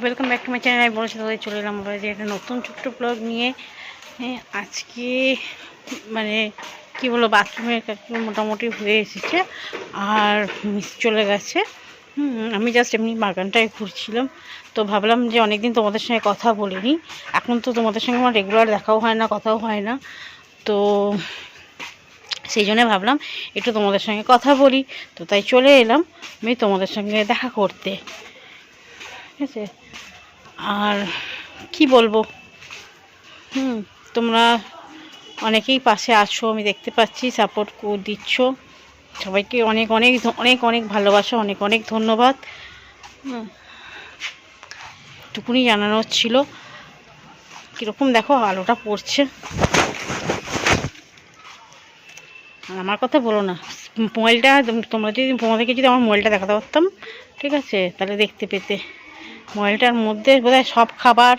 Welcome back to my channel আমি বলেছি তাদের চলে এলাম যে একটা নতুন ছোট্ট ব্লগ নিয়ে। হ্যাঁ, আজকে মানে কি বলো বাথরুমের কাজ মোটামুটি হয়ে এসেছে আর মিস চলে গেছে। আমি জাস্ট এমনি বাগানটায় ঘুরছিলাম। তো ভাবলাম যে অনেকদিন তোমাদের সঙ্গে কথা বলিনি। এখন তো তোমাদের সঙ্গে আমার রেগুলার দেখাও হয় না কথাও হয় না। তো সেই জন্য ভাবলাম একটু তোমাদের সঙ্গে কথা বলি। তো তাই চলে এলাম। আমি তোমাদের সঙ্গে দেখা করতে। আছে। আর কি বলব? হুম, তোমরা অনেকেই পাশে আছো, আমি দেখতে পাচ্ছি সাপোর্ট দিচ্ছ। সবাইকে অনেক অনেক অনেক অনেক ভালোবাসা, অনেক অনেক ধন্যবাদ। টুকুনি জানানোর ছিল। কীরকম দেখো, আলোটা পড়ছে। আর আমার কথা বলো না। মোবাইলটা, তোমরা যদি তোমাদেরকে যদি আমার মোবাইলটা দেখাতে পারতাম, ঠিক আছে? তাহলে দেখতে পেতে। মোবাইলটার মধ্যে বোধহয় সব খাবার,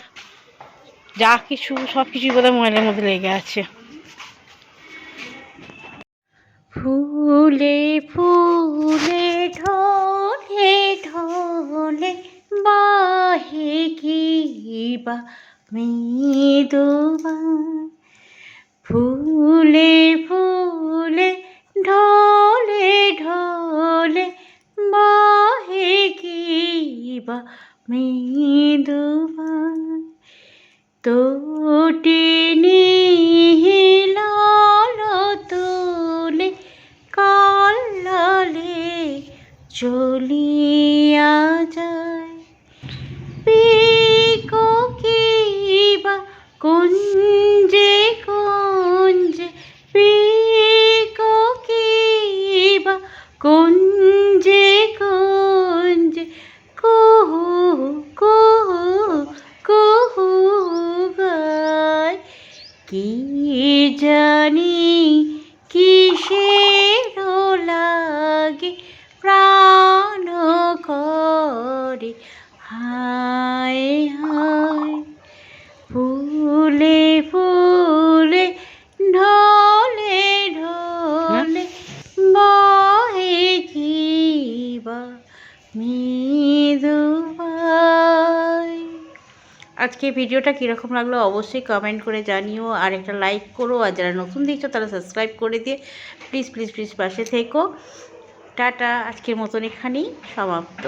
যা কিছু, সব কিছুই বোধহয় মোবাইলের মধ্যে লেগে আছে। ফুলে ফুলে, ঢলে ঢলে, বাহে কিবা মৃদুবা ফুলে ফুলে, ঢলে ঢলে, বাহে কিবা মৃদুবা তোটে নীলাল তুলে কালালে চলিয়া যায়। পিকো কিবা কুঞ্জে কুঞ্জে পিকো কিবা কুঞ্জে কি জানি কিসের লাগে প্রাণ করে? হায় হায় ফুলে ফুলে আজকে ভিডিওটা কীরকম লাগল অবশ্যই কমেন্ট করে জানিও, আর একটা লাইক করো, আর যারা নতুন দেখছ তারা সাবস্ক্রাইব করে দিয়ে প্লিজ প্লিজ প্লিজ পাশে থেকো। টাটা, আজকের মতন এখানেই সমাপ্ত।